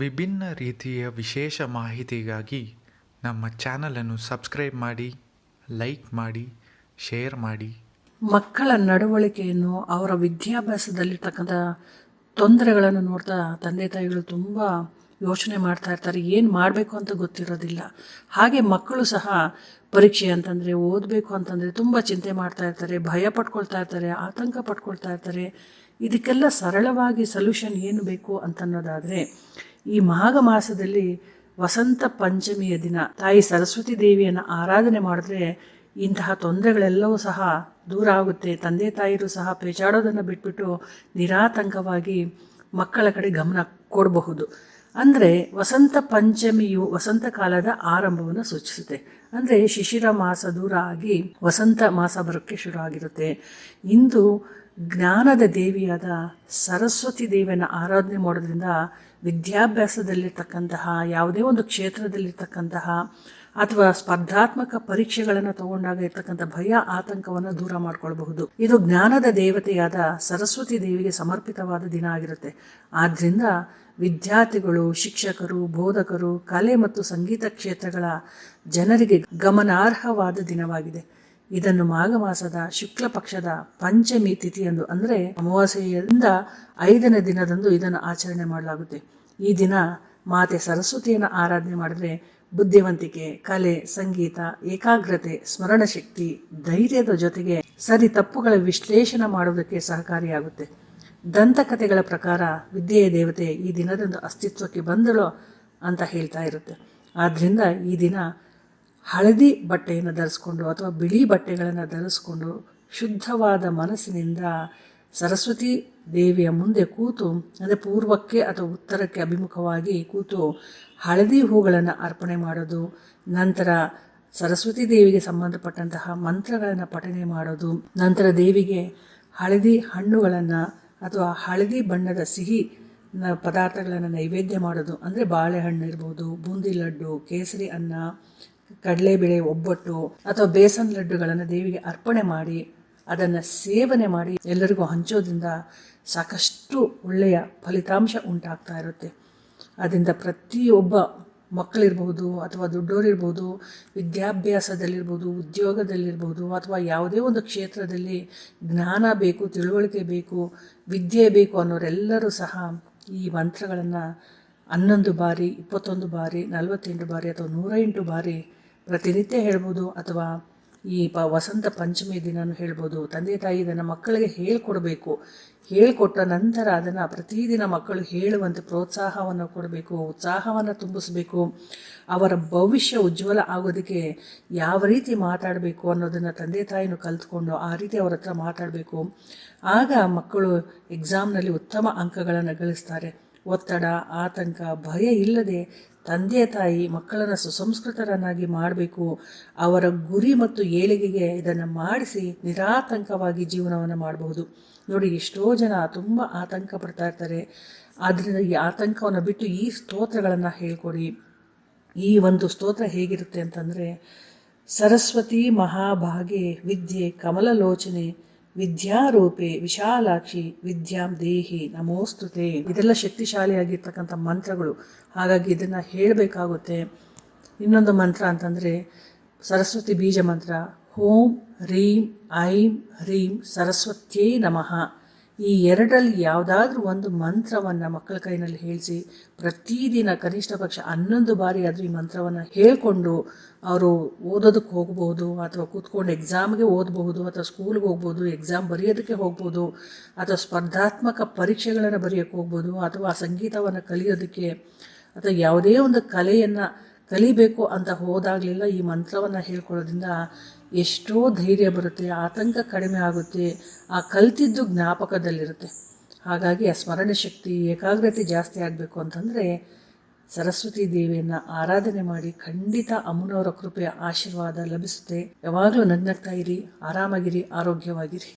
ವಿಭಿನ್ನ ರೀತಿಯ ವಿಶೇಷ ಮಾಹಿತಿಗಾಗಿ ನಮ್ಮ ಚಾನಲನ್ನು ಸಬ್ಸ್ಕ್ರೈಬ್ ಮಾಡಿ, ಲೈಕ್ ಮಾಡಿ, ಶೇರ್ ಮಾಡಿ. ಮಕ್ಕಳ ನಡವಳಿಕೆಯನ್ನು, ಅವರ ವಿದ್ಯಾಭ್ಯಾಸದಲ್ಲಿರ್ತಕ್ಕಂಥ ತೊಂದರೆಗಳನ್ನು ನೋಡ್ತಾ ತಂದೆ ತಾಯಿಗಳು ತುಂಬ ಯೋಚನೆ ಮಾಡ್ತಾ ಇರ್ತಾರೆ, ಏನು ಮಾಡಬೇಕು ಅಂತ ಗೊತ್ತಿರೋದಿಲ್ಲ. ಹಾಗೆ ಮಕ್ಕಳು ಸಹ ಪರೀಕ್ಷೆ ಅಂತಂದರೆ, ಓದಬೇಕು ಅಂತಂದರೆ ತುಂಬ ಚಿಂತೆ ಮಾಡ್ತಾ ಇರ್ತಾರೆ, ಭಯ ಪಟ್ಕೊಳ್ತಾ ಇರ್ತಾರೆ, ಆತಂಕ ಪಟ್ಕೊಳ್ತಾ ಇರ್ತಾರೆ. ಇದಕ್ಕೆಲ್ಲ ಸರಳವಾಗಿ ಸೊಲ್ಯೂಷನ್ ಏನು ಬೇಕು ಅಂತನ್ನೋದಾದರೆ ಈ ಮಾಘ ಮಾಸದಲ್ಲಿ ವಸಂತ ಪಂಚಮಿಯ ದಿನ. ತಾಯಿ ಸರಸ್ವತಿ ದೇವಿಯನ್ನು ಆರಾಧನೆ ಮಾಡಿದ್ರೆ ಇಂತಹ ತೊಂದರೆಗಳೆಲ್ಲವೂ ಸಹ ದೂರ ಆಗುತ್ತೆ. ತಂದೆ ತಾಯಿಯರು ಸಹ ಪೇಚಾಡೋದನ್ನು ಬಿಟ್ಬಿಟ್ಟು ನಿರಾತಂಕವಾಗಿ ಮಕ್ಕಳ ಕಡೆ ಗಮನ ಕೊಡಬಹುದು. ಅಂದರೆ ವಸಂತ ಪಂಚಮಿಯು ವಸಂತ ಕಾಲದ ಆರಂಭವನ್ನು ಸೂಚಿಸುತ್ತೆ. ಅಂದರೆ ಶಿಶಿರ ಮಾಸ ದೂರ ಆಗಿ ವಸಂತ ಮಾಸ ಬರೋಕ್ಕೆ ಶುರು ಆಗಿರುತ್ತೆ. ಇಂದು ಜ್ಞಾನದ ದೇವಿಯಾದ ಸರಸ್ವತಿ ದೇವಿಯನ್ನು ಆರಾಧನೆ ಮಾಡೋದ್ರಿಂದ ವಿದ್ಯಾಭ್ಯಾಸದಲ್ಲಿರ್ತಕ್ಕಂತಹ, ಯಾವುದೇ ಒಂದು ಕ್ಷೇತ್ರದಲ್ಲಿರ್ತಕ್ಕಂತಹ ಅಥವಾ ಸ್ಪರ್ಧಾತ್ಮಕ ಪರೀಕ್ಷೆಗಳನ್ನು ತಗೊಂಡಾಗ ಇರ್ತಕ್ಕಂಥ ಭಯ, ಆತಂಕವನ್ನು ದೂರ ಮಾಡ್ಕೊಳ್ಬಹುದು. ಇದು ಜ್ಞಾನದ ದೇವತೆಯಾದ ಸರಸ್ವತಿ ದೇವಿಗೆ ಸಮರ್ಪಿತವಾದ ದಿನ ಆಗಿರುತ್ತೆ. ಆದ್ದರಿಂದ ವಿದ್ಯಾರ್ಥಿಗಳು, ಶಿಕ್ಷಕರು, ಬೋಧಕರು, ಕಲೆ ಮತ್ತು ಸಂಗೀತ ಕ್ಷೇತ್ರಗಳ ಜನರಿಗೆ ಗಮನಾರ್ಹವಾದ ದಿನವಾಗಿದೆ. ಇದನ್ನು ಮಾಘ ಮಾಸದ ಶುಕ್ಲ ಪಕ್ಷದ ಪಂಚಮಿ ತಿಥಿಯಂದು ಅಂದರೆ ಅಮಾವಾಸ್ಯೆಯಿಂದ ಐದನೇ ದಿನದಂದು ಇದನ್ನು ಆಚರಣೆ ಮಾಡಲಾಗುತ್ತೆ. ಈ ದಿನ ಮಾತೆ ಸರಸ್ವತಿಯನ್ನು ಆರಾಧನೆ ಮಾಡಿದ್ರೆ ಬುದ್ಧಿವಂತಿಕೆ, ಕಲೆ, ಸಂಗೀತ, ಏಕಾಗ್ರತೆ, ಸ್ಮರಣಶಕ್ತಿ, ಧೈರ್ಯದ ಜೊತೆಗೆ ಸರಿ ತಪ್ಪುಗಳ ವಿಶ್ಲೇಷಣೆ ಮಾಡುವುದಕ್ಕೆ ಸಹಕಾರಿಯಾಗುತ್ತೆ. ದಂತಕಥೆಗಳ ಪ್ರಕಾರ ವಿದ್ಯೆಯ ದೇವತೆ ಈ ದಿನದಂದು ಅಸ್ತಿತ್ವಕ್ಕೆ ಬಂದಳು ಅಂತ ಹೇಳ್ತಾ ಇರುತ್ತೆ. ಆದ್ದರಿಂದ ಈ ದಿನ ಹಳದಿ ಬಟ್ಟೆಯನ್ನು ಧರಿಸ್ಕೊಂಡು ಅಥವಾ ಬಿಳಿ ಬಟ್ಟೆಗಳನ್ನು ಧರಿಸ್ಕೊಂಡು ಶುದ್ಧವಾದ ಮನಸ್ಸಿನಿಂದ ಸರಸ್ವತಿ ದೇವಿಯ ಮುಂದೆ ಕೂತು, ಅಂದರೆ ಪೂರ್ವಕ್ಕೆ ಅಥವಾ ಉತ್ತರಕ್ಕೆ ಅಭಿಮುಖವಾಗಿ ಕೂತು ಹಳದಿ ಹೂಗಳನ್ನು ಅರ್ಪಣೆ ಮಾಡೋದು, ನಂತರ ಸರಸ್ವತಿ ದೇವಿಗೆ ಸಂಬಂಧಪಟ್ಟಂತಹ ಮಂತ್ರಗಳನ್ನು ಪಠನೆ ಮಾಡೋದು, ನಂತರ ದೇವಿಗೆ ಹಳದಿ ಹಣ್ಣುಗಳನ್ನು ಅಥವಾ ಹಳದಿ ಬಣ್ಣದ ಸಿಹಿ ಪದಾರ್ಥಗಳನ್ನು ನೈವೇದ್ಯ ಮಾಡೋದು, ಅಂದರೆ ಬಾಳೆಹಣ್ಣು ಇರ್ಬೋದು, ಬೂಂದಿ ಲಡ್ಡು, ಕೇಸರಿ ಅನ್ನ ಕಡಲೆಬೇಳೆ ಒಬ್ಬಟ್ಟು ಅಥವಾ ಬೇಸನ್ ಲಡ್ಡುಗಳನ್ನು ದೇವಿಗೆ ಅರ್ಪಣೆ ಮಾಡಿ ಅದನ್ನು ಸೇವನೆ ಮಾಡಿ ಎಲ್ಲರಿಗೂ ಹಂಚೋದ್ರಿಂದ ಸಾಕಷ್ಟು ಒಳ್ಳೆಯ ಫಲಿತಾಂಶ ಉಂಟಾಗ್ತಾ ಇರುತ್ತೆ. ಅದರಿಂದ ಪ್ರತಿಯೊಬ್ಬ ಮಕ್ಕಳಿರ್ಬೋದು ಅಥವಾ ದೊಡ್ಡವರಿರ್ಬೋದು ವಿದ್ಯಾಭ್ಯಾಸದಲ್ಲಿರ್ಬೋದು, ಉದ್ಯೋಗದಲ್ಲಿರ್ಬೋದು ಅಥವಾ ಯಾವುದೇ ಒಂದು ಕ್ಷೇತ್ರದಲ್ಲಿ ಜ್ಞಾನ ಬೇಕು, ತಿಳುವಳಿಕೆ ಬೇಕು, ವಿದ್ಯೆ ಬೇಕು ಅನ್ನೋರೆಲ್ಲರೂ ಸಹ ಈ ಮಂತ್ರಗಳನ್ನು ಹನ್ನೊಂದು ಬಾರಿ, ಇಪ್ಪತ್ತೊಂದು ಬಾರಿ, ನಲವತ್ತೆಂಟು ಬಾರಿ ಅಥವಾ ನೂರ ಎಂಟು ಬಾರಿ ಪ್ರತಿನಿತ್ಯ ಹೇಳ್ಬೋದು ಅಥವಾ ಈ ಪ ವಸಂತ ಪಂಚಮಿ ದಿನನೂ ಹೇಳ್ಬೋದು. ತಂದೆ ತಾಯಿ ಇದನ್ನು ಮಕ್ಕಳಿಗೆ ಹೇಳ್ಕೊಡ್ಬೇಕು. ಹೇಳಿಕೊಟ್ಟ ನಂತರ ಅದನ್ನು ಪ್ರತಿದಿನ ಮಕ್ಕಳು ಹೇಳುವಂತೆ ಪ್ರೋತ್ಸಾಹವನ್ನು ಕೊಡಬೇಕು, ಉತ್ಸಾಹವನ್ನು ತುಂಬಿಸಬೇಕು. ಅವರ ಭವಿಷ್ಯ ಉಜ್ವಲ ಆಗೋದಕ್ಕೆ ಯಾವ ರೀತಿ ಮಾತಾಡಬೇಕು ಅನ್ನೋದನ್ನು ತಂದೆ ತಾಯಿನೂ ಕಲ್ತ್ಕೊಂಡು ಆ ರೀತಿ ಅವರ ಹತ್ರ ಮಾತಾಡಬೇಕು. ಆಗ ಮಕ್ಕಳು ಎಕ್ಸಾಮ್ನಲ್ಲಿ ಉತ್ತಮ ಅಂಕಗಳನ್ನು ಗಳಿಸ್ತಾರೆ. ಒತ್ತಡ, ಆತಂಕ, ಭಯ ಇಲ್ಲದೆ ತಂದೆ ತಾಯಿ ಮಕ್ಕಳನ್ನು ಸುಸಂಸ್ಕೃತರನ್ನಾಗಿ ಮಾಡಬೇಕು. ಅವರ ಗುರಿ ಮತ್ತು ಏಳಿಗೆಗೆ ಇದನ್ನು ಮಾಡಿಸಿ ನಿರಾತಂಕವಾಗಿ ಜೀವನವನ್ನು ಮಾಡಬಹುದು. ನೋಡಿ, ಎಷ್ಟೋ ಜನ ತುಂಬ ಆತಂಕ ಪಡ್ತಾ ಇರ್ತಾರೆ. ಆದ್ದರಿಂದ ಈ ಆತಂಕವನ್ನು ಬಿಟ್ಟು ಈ ಸ್ತೋತ್ರಗಳನ್ನು ಹೇಳ್ಕೊಡಿ. ಈ ಒಂದು ಸ್ತೋತ್ರ ಹೇಗಿರುತ್ತೆ ಅಂತಂದರೆ, ಸರಸ್ವತಿ ಮಹಾಭಾಗೆ ವಿದ್ಯೆ ಕಮಲಲೋಚನೆ ವಿದ್ಯಾರೂಪೆ ವಿಶಾಲಾಕ್ಷಿ ವಿದ್ಯಾಂ ದೇಹಿ ನಮೋಸ್ತುತೆ. ಇದೆಲ್ಲ ಶಕ್ತಿಶಾಲಿಯಾಗಿರ್ತಕ್ಕಂಥ ಮಂತ್ರಗಳು. ಹಾಗಾಗಿ ಇದನ್ನು ಹೇಳಬೇಕಾಗುತ್ತೆ. ಇನ್ನೊಂದು ಮಂತ್ರ ಅಂತಂದರೆ ಸರಸ್ವತಿ ಬೀಜ ಮಂತ್ರ. ಹೋಂ ರೀಂ, ಐಂ, ಹ್ರೀಂ, ಸರಸ್ವತ್ಯೇ ನಮಃ. ಈ ಎರಡರಲ್ಲಿ ಯಾವುದಾದ್ರೂ ಒಂದು ಮಂತ್ರವನ್ನು ಮಕ್ಕಳ ಕೈನಲ್ಲಿ ಹೇಳಿಸಿ, ಪ್ರತಿದಿನ ಕನಿಷ್ಠ ಪಕ್ಷ ಹನ್ನೊಂದು ಬಾರಿ ಆದರೂ ಈ ಮಂತ್ರವನ್ನು ಹೇಳಿಕೊಂಡು ಅವರು ಓದೋದಕ್ಕೆ ಹೋಗ್ಬೋದು ಅಥವಾ ಕೂತ್ಕೊಂಡು ಎಕ್ಸಾಮ್ಗೆ ಓದ್ಬೋದು ಅಥವಾ ಸ್ಕೂಲ್ಗೆ ಹೋಗ್ಬೋದು ಎಕ್ಸಾಮ್ ಬರೆಯೋದಕ್ಕೆ ಹೋಗ್ಬೋದು, ಅಥವಾ ಸ್ಪರ್ಧಾತ್ಮಕ ಪರೀಕ್ಷೆಗಳನ್ನು ಬರೆಯೋಕ್ಕೆ ಹೋಗ್ಬೋದು, ಅಥವಾ ಸಂಗೀತವನ್ನು ಕಲಿಯೋದಕ್ಕೆ ಅಥವಾ ಯಾವುದೇ ಒಂದು ಕಲೆಯನ್ನು ಕಲಿಬೇಕು ಅಂತ ಹೋದಾಗಲಿಲ್ಲ ಈ ಮಂತ್ರವನ್ನು ಹೇಳ್ಕೊಳ್ಳೋದ್ರಿಂದ ಎಷ್ಟೋ ಧೈರ್ಯ ಬರುತ್ತೆ, ಆತಂಕ ಕಡಿಮೆ ಆಗುತ್ತೆ, ಆ ಕಲ್ತಿದ್ದು ಜ್ಞಾಪಕದಲ್ಲಿರುತ್ತೆ. ಹಾಗಾಗಿ ಆ ಸ್ಮರಣೆ ಶಕ್ತಿ, ಏಕಾಗ್ರತೆ ಜಾಸ್ತಿ ಆಗಬೇಕು ಅಂತಂದರೆ ಸರಸ್ವತಿ ದೇವಿಯನ್ನು ಆರಾಧನೆ ಮಾಡಿ ಖಂಡಿತ ಅಮ್ಮನವರ ಕೃಪೆಯ ಆಶೀರ್ವಾದ ಲಭಿಸುತ್ತೆ. ಯಾವಾಗಲೂ ನಗ್ನಗ್ತಾ ಇರಿ, ಆರಾಮಾಗಿರಿ, ಆರೋಗ್ಯವಾಗಿರಿ.